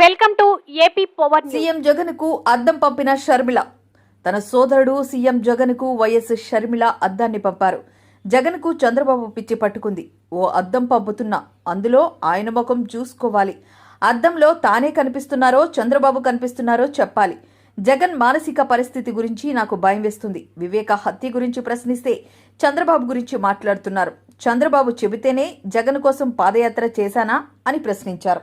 Welcome to AP power CM జగన్కు అద్దం పంపిన షర్మిల. తన సోదరుడు సీఎం జగన్కు వైఎస్ షర్మిల అద్దాన్ని పంపారు. జగన్కు చంద్రబాబు పిచ్చి పట్టుకుంది. ఓ అద్దం పంపుతున్నా అందులో ఆయన ముఖం చూసుకోవాలి. అద్దంలో తానే కనిపిస్తున్నారో చంద్రబాబు కనిపిస్తున్నారో చెప్పాలి. జగన్ మానసిక పరిస్థితి గురించి నాకు భయం వేస్తుంది. వివేక హత్య గురించి ప్రశ్నిస్తే చంద్రబాబు గురించి మాట్లాడుతున్నారు. చంద్రబాబు చెబితేనే జగన్ కోసం పాదయాత్ర చేశానా అని ప్రశ్నించారు.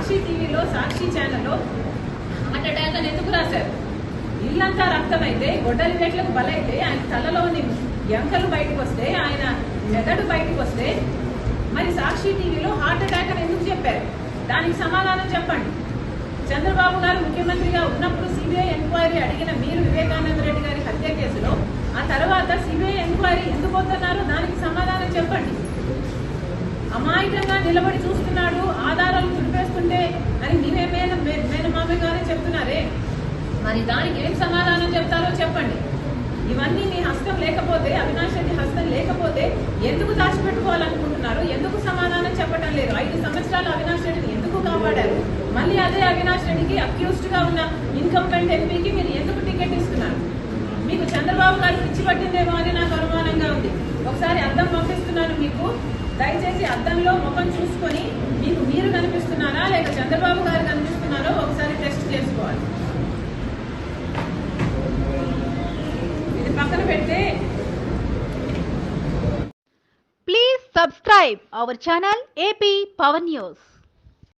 సాక్షి టీవీలో సాక్షి ఛానల్లో హార్ట్ అటాక్ అని ఎందుకు రాశారు? ఇల్లంతా రక్తమైతే గొడ్డలి వేట్లకు బలైతే ఆయన తలలోని ఎంకలు బయటకు వస్తే ఆయన మెదడు బయటకు వస్తే మరి సాక్షి టీవీలో హార్ట్ అటాక్ అని ఎందుకు చెప్పారు? దానికి సమాధానం చెప్పండి. చంద్రబాబు గారు ముఖ్యమంత్రిగా ఉన్నప్పుడు సిబిఐ ఎంక్వైరీ అడిగిన మీరు వివేకానంద రెడ్డి గారి హత్య కేసులో ఆ తర్వాత సిబిఐ ఎంక్వైరీ ఎందుకు వద్దన్నారో దానికి సమాధానం చెప్పండి. అమాయకంగా నిలబడి చూస్తున్నాడు ఆధారాలు తుడిపేస్తుంటే అని మీరే మేన మేనమామ గారే చెప్తున్నారే? మరి దానికి ఏం సమాధానం చెప్తారో చెప్పండి. ఇవన్నీ మీ హస్తం లేకపోతే అవినాష్ రెడ్డి హస్తం లేకపోతే ఎందుకు దాచిపెట్టుకోవాలనుకుంటున్నారు? ఎందుకు సమాధానం చెప్పడం లేదు? ఐదు సంవత్సరాలు అవినాష్ రెడ్డిని ఎందుకు కాపాడారు? మళ్ళీ అదే అవినాష్ రెడ్డికి అక్యూస్డ్గా ఉన్న ఇన్కంపెంట్ ఎంపీకి మీరు ఎందుకు టికెట్ ఇస్తున్నారు? మీకు చంద్రబాబు గారు పిచ్చి పట్టిందేమో అని నాకు అనుమానంగా ఉంది. ఒకసారి అద్దం పంపిస్తున్నాను మీకు. దయచేసి అద్దంలో ముఖం చూసుకొని మీకు మీరు కనిపిస్తున్నారా లేక చంద్రబాబు గారు కనిపిస్తున్నారో ఒకసారి టెస్ట్ చేసుకోవాలి. ఇది పక్కన పెడితే please subscribe our channel AP power news